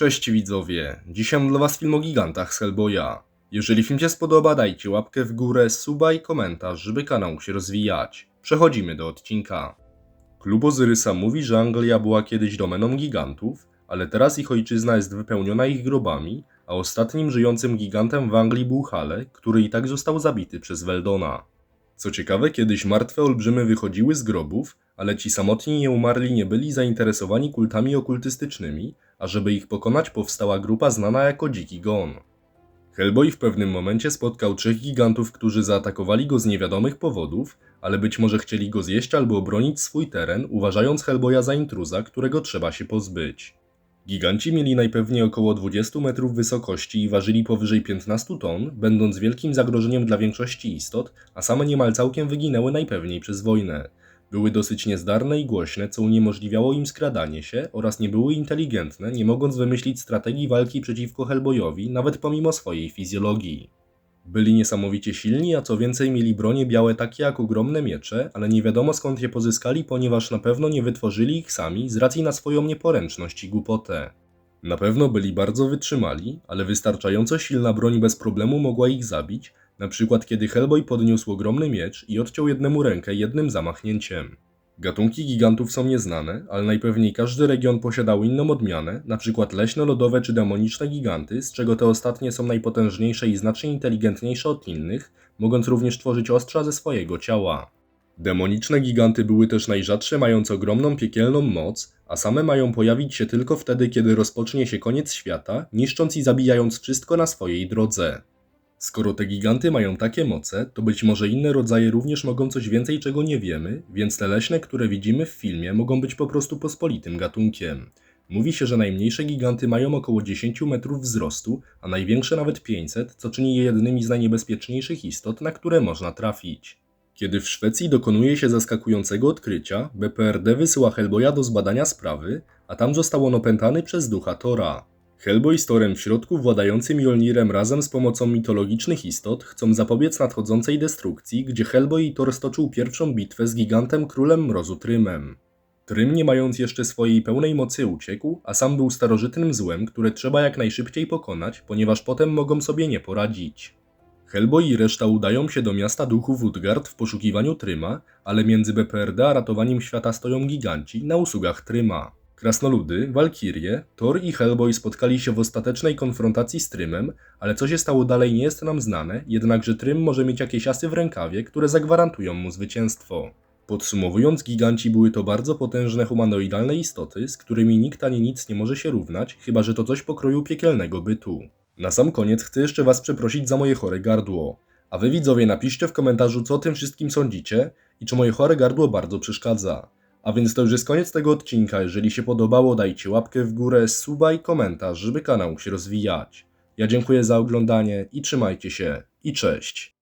Cześć widzowie, dzisiaj dla was film o gigantach z Hellboya. Jeżeli film się spodoba, dajcie łapkę w górę, suba i komentarz, żeby kanał się rozwijać. Przechodzimy do odcinka. Klub Ozyrysa mówi, że Anglia była kiedyś domeną gigantów, ale teraz ich ojczyzna jest wypełniona ich grobami, a ostatnim żyjącym gigantem w Anglii był Hale, który i tak został zabity przez Weldona. Co ciekawe, kiedyś martwe olbrzymy wychodziły z grobów, ale ci samotni nieumarli nie byli zainteresowani kultami okultystycznymi, a żeby ich pokonać powstała grupa znana jako Dziki Gon. Hellboy w pewnym momencie spotkał trzech gigantów, którzy zaatakowali go z niewiadomych powodów, ale być może chcieli go zjeść albo obronić swój teren, uważając Hellboya za intruza, którego trzeba się pozbyć. Giganci mieli najpewniej około 20 metrów wysokości i ważyli powyżej 15 ton, będąc wielkim zagrożeniem dla większości istot, a same niemal całkiem wyginęły najpewniej przez wojnę. Były dosyć niezdarne i głośne, co uniemożliwiało im skradanie się oraz nie były inteligentne, nie mogąc wymyślić strategii walki przeciwko Hellboyowi, nawet pomimo swojej fizjologii. Byli niesamowicie silni, a co więcej mieli bronie białe takie jak ogromne miecze, ale nie wiadomo skąd je pozyskali, ponieważ na pewno nie wytworzyli ich sami z racji na swoją nieporęczność i głupotę. Na pewno byli bardzo wytrzymali, ale wystarczająco silna broń bez problemu mogła ich zabić, na przykład kiedy Hellboy podniósł ogromny miecz i odciął jednemu rękę jednym zamachnięciem. Gatunki gigantów są nieznane, ale najpewniej każdy region posiadał inną odmianę, np. leśno-lodowe czy demoniczne giganty, z czego te ostatnie są najpotężniejsze i znacznie inteligentniejsze od innych, mogąc również tworzyć ostrza ze swojego ciała. Demoniczne giganty były też najrzadsze, mając ogromną piekielną moc, a same mają pojawić się tylko wtedy, kiedy rozpocznie się koniec świata, niszcząc i zabijając wszystko na swojej drodze. Skoro te giganty mają takie moce, to być może inne rodzaje również mogą coś więcej, czego nie wiemy, więc te leśne, które widzimy w filmie, mogą być po prostu pospolitym gatunkiem. Mówi się, że najmniejsze giganty mają około 10 metrów wzrostu, a największe nawet 500, co czyni je jednymi z najniebezpieczniejszych istot, na które można trafić. Kiedy w Szwecji dokonuje się zaskakującego odkrycia, BPRD wysyła Hellboya do zbadania sprawy, a tam został on opętany przez ducha Tora. Hellboy z Torem w środku, władającym Mjolnirem razem z pomocą mitologicznych istot, chcą zapobiec nadchodzącej destrukcji, gdzie Hellboy i Thor stoczył pierwszą bitwę z gigantem Królem Mrozu Trymem. Trym, nie mając jeszcze swojej pełnej mocy, uciekł, a sam był starożytnym złem, które trzeba jak najszybciej pokonać, ponieważ potem mogą sobie nie poradzić. Hellboy i reszta udają się do miasta duchów Utgard w poszukiwaniu Tryma, ale między BPRD a ratowaniem świata stoją giganci na usługach Tryma. Krasnoludy, Walkirie, Thor i Hellboy spotkali się w ostatecznej konfrontacji z Trymem, ale co się stało dalej nie jest nam znane, jednakże Trym może mieć jakieś asy w rękawie, które zagwarantują mu zwycięstwo. Podsumowując, giganci były to bardzo potężne humanoidalne istoty, z którymi nikt ani nic nie może się równać, chyba że to coś pokroju piekielnego bytu. Na sam koniec chcę jeszcze Was przeprosić za moje chore gardło. A Wy widzowie napiszcie w komentarzu co o tym wszystkim sądzicie i czy moje chore gardło bardzo przeszkadza. A więc to już jest koniec tego odcinka. Jeżeli się podobało, dajcie łapkę w górę, suba i komentarz, żeby kanał się rozwijać. Ja dziękuję za oglądanie i trzymajcie się. I cześć.